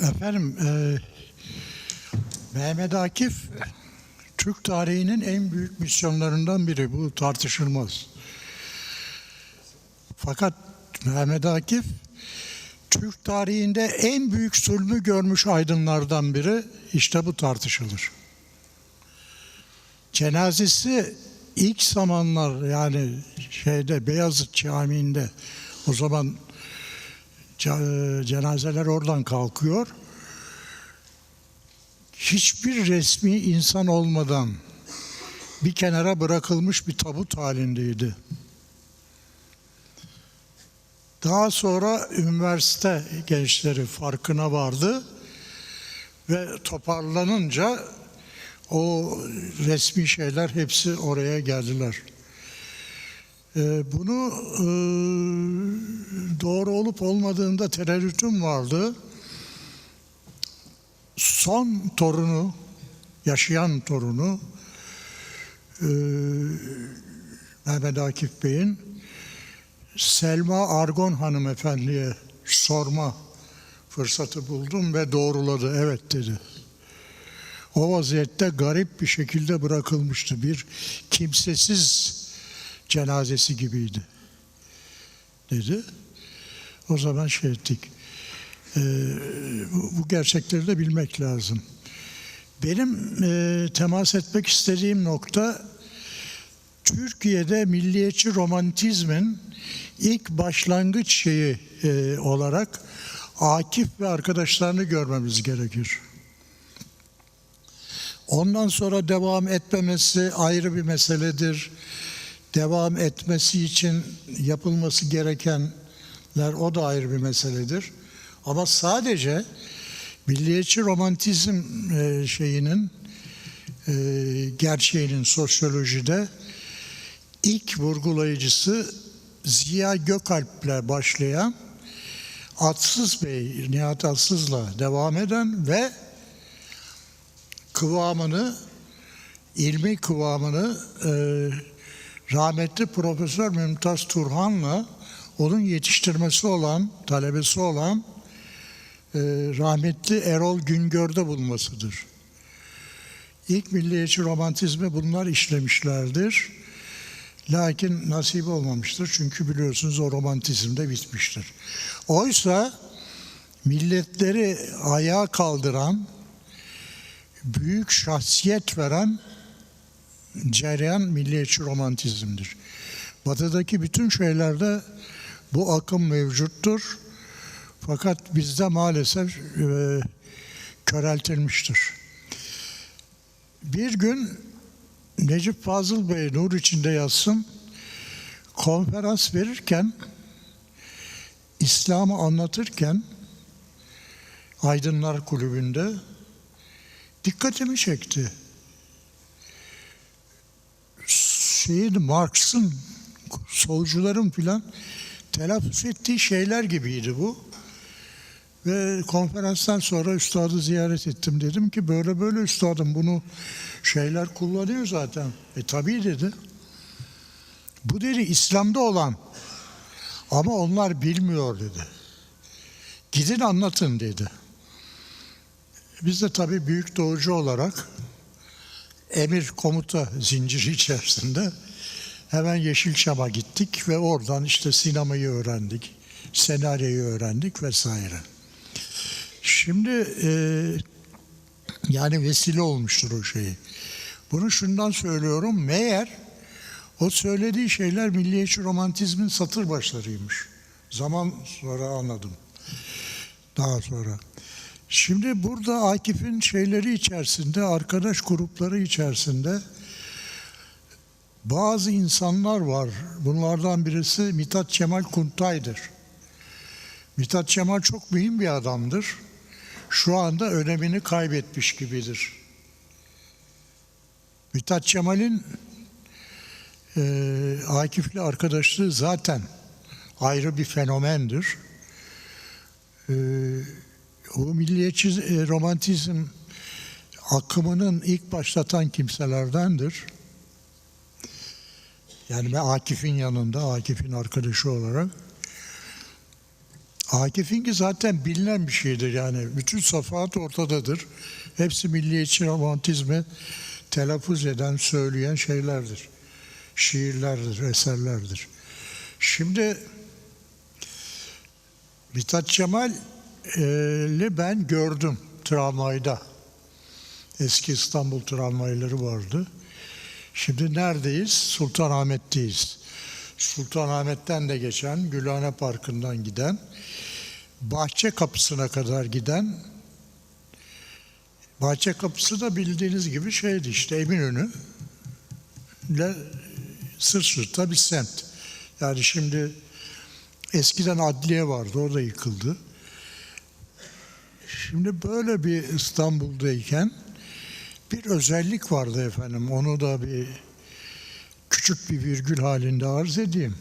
Efendim, e, Mehmet Akif Türk tarihinin en büyük misyonlarından biri. Bu tartışılmaz. Fakat Mehmet Akif Türk tarihinde en büyük zulmü görmüş aydınlardan biri. İşte bu tartışılır. Cenazesi ilk zamanlar yani şeyde Beyazıt Camii'nde o zaman cenazeler oradan kalkıyor. Hiçbir resmi insan olmadan bir kenara bırakılmış bir tabut halindeydi. Daha sonra üniversite gençleri farkına vardı ve toparlanınca o resmi şeyler hepsi oraya geldiler. Ee, Bunu e, doğru olup olmadığında tereddütüm vardı. Son torunu, yaşayan torunu e, Mehmet Akif Bey'in Selma Argon hanımefendiye sorma fırsatı buldum ve doğruladı. Evet dedi. O vaziyette garip bir şekilde bırakılmıştı. Bir kimsesiz cenazesi gibiydi. Dedi. O zaman şey ettik. Ee, bu, bu gerçekleri de bilmek lazım. Benim e, temas etmek istediğim nokta Türkiye'de milliyetçi romantizmin ilk başlangıç şeyi e, olarak Akif ve arkadaşlarını görmemiz gerekir. Ondan sonra devam etmemesi ayrı bir meseledir. Devam etmesi için yapılması gerekenler o da ayrı bir meseledir. Ama sadece milliyetçi romantizm e, şeyinin e, gerçeğinin sosyolojide ilk vurgulayıcısı Ziya Gökalp'le başlayan Atsız Bey, Nihat Atsız'la devam eden ve kıvamını, ilmi kıvamını e, rahmetli Profesör Mümtaz Turhan'la onun yetiştirmesi olan, talebesi olan e, rahmetli Erol Güngör'de bulmasıdır. İlk milliyetçi romantizmi bunlar işlemişlerdir. Lakin nasip olmamıştır. Çünkü biliyorsunuz o romantizm de bitmiştir. Oysa milletleri ayağa kaldıran, büyük şahsiyet veren cereyan milliyetçi romantizmdir. Batı'daki bütün şeylerde bu akım mevcuttur. Fakat bizde maalesef e, köreltilmiştir. Bir gün Necip Fazıl Bey nur içinde yazsın konferans verirken İslam'ı anlatırken Aydınlar Kulübü'nde dikkatimi çekti. Şeyin Marx'ın solcuların filan telaffuz ettiği şeyler gibiydi bu. Ve konferanstan sonra üstadı ziyaret ettim. Dedim ki böyle böyle üstadım bunu şeyler kullanıyor zaten. E tabii dedi. Bu dedi İslam'da olan ama onlar bilmiyor dedi. Gidin anlatın dedi. Biz de tabii büyük doğucu olarak emir komuta zinciri içerisinde hemen Yeşilçam'a gittik ve oradan işte sinemayı öğrendik, senaryoyu öğrendik vesaire. Şimdi e, yani vesile olmuştur o şeyi. Bunu şundan söylüyorum. Meğer o söylediği şeyler milliyetçi romantizmin satır başlarıymış. Zaman sonra anladım. Daha sonra. Şimdi burada Akif'in şeyleri içerisinde, arkadaş grupları içerisinde bazı insanlar var. Bunlardan birisi Mithat Cemal Kuntay'dır. Mithat Cemal çok mühim bir adamdır. Şu anda önemini kaybetmiş gibidir. Mithat Cemal'in e, Akif'le arkadaşlığı zaten ayrı bir fenomendir. E, o milliyetçi e, romantizm akımının ilk başlatan kimselerdendir. Yani ben Akif'in yanında, Akif'in arkadaşı olarak. Akif'inki zaten bilinen bir şeydir yani. Bütün safahat ortadadır. Hepsi milliyetçi romantizmi telaffuz eden, söyleyen şeylerdir. Şiirlerdir, eserlerdir. Şimdi Mithat Cemal'i ben gördüm tramvayda. Eski İstanbul tramvayları vardı. Şimdi neredeyiz? Sultanahmet'teyiz. Sultanahmet'ten de geçen, Gülhane Parkı'ndan giden, Bahçe Kapısı'na kadar giden, Bahçe Kapısı da bildiğiniz gibi şeydi işte Eminönü ile sırt sırta bir semt. Yani şimdi eskiden adliye vardı, o da yıkıldı. Şimdi böyle bir İstanbul'dayken bir özellik vardı efendim. Onu da bir küçük bir virgül halinde arz edeyim.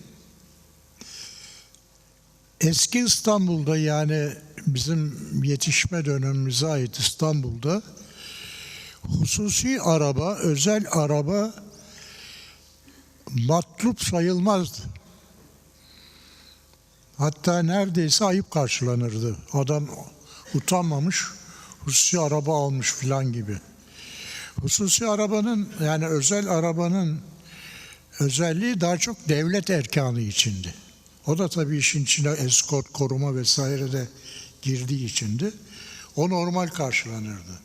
Eski İstanbul'da yani bizim yetişme dönemimize ait İstanbul'da hususi araba, özel araba matlup sayılmazdı. Hatta neredeyse ayıp karşılanırdı. Adam utanmamış, hususi araba almış filan gibi. Hususi arabanın yani özel arabanın özelliği daha çok devlet erkanı içindi. O da tabii işin içine eskort, koruma vesaire de girdiği içindi. O normal karşılanırdı.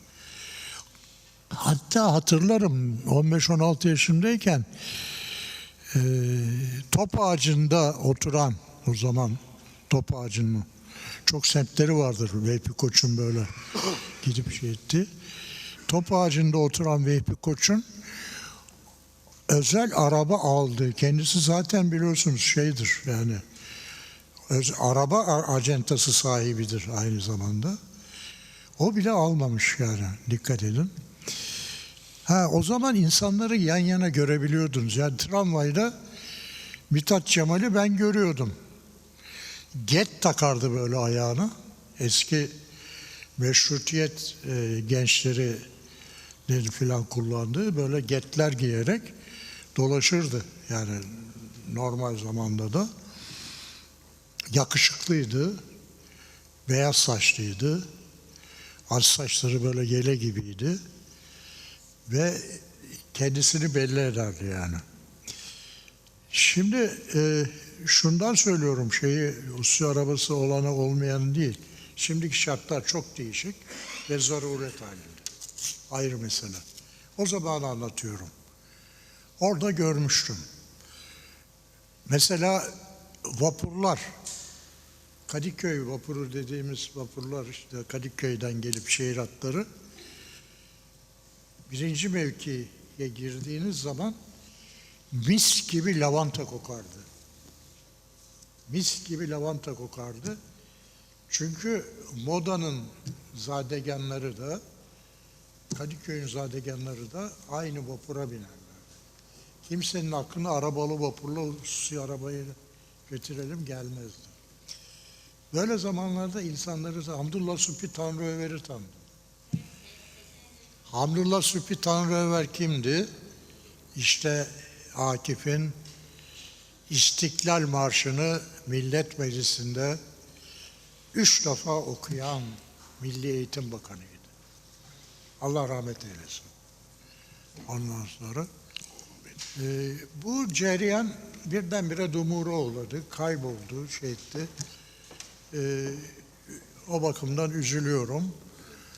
Hatta hatırlarım 15-16 yaşındayken e, top ağacında oturan o zaman top ağacının çok semtleri vardır Veypi Koç'un böyle gidip şey etti. Top ağacında oturan Veypi Koç'un özel araba aldı. Kendisi zaten biliyorsunuz şeydir yani öz, araba acentası sahibidir aynı zamanda. O bile almamış yani dikkat edin. Ha o zaman insanları yan yana görebiliyordunuz. Yani tramvayda Mithat Cemal'i ben görüyordum. Get takardı böyle ayağına. Eski meşrutiyet e, gençleri filan kullandığı böyle getler giyerek dolaşırdı. Yani normal zamanda da yakışıklıydı, beyaz saçlıydı, az saçları böyle yele gibiydi ve kendisini belli ederdi yani. Şimdi e, şundan söylüyorum şeyi hususi arabası olanı olmayanı değil. Şimdiki şartlar çok değişik ve zaruret halinde. Ayrı mesele. O zaman anlatıyorum. Orada görmüştüm. Mesela vapurlar, Kadıköy vapuru dediğimiz vapurlar işte Kadıköy'den gelip şehir hatları birinci mevkiye girdiğiniz zaman mis gibi lavanta kokardı. Mis gibi lavanta kokardı. Çünkü modanın zadeganları da Kadıköy'ün zadeganları da aynı vapura binerler. Kimsenin aklına arabalı vapurla hususi arabayı götürelim gelmezdi. Böyle zamanlarda insanları da Hamdullah Supi Tanrı Över'i tanıdım. Hamdullah Supi Tanrı Över kimdi? İşte Akif'in İstiklal Marşı'nı Millet Meclisi'nde üç defa okuyan Milli Eğitim Bakanı'ydı. Allah rahmet eylesin. Ondan sonra e, bu cereyan birdenbire dumura uğradı, kayboldu, şey etti. E, o bakımdan üzülüyorum.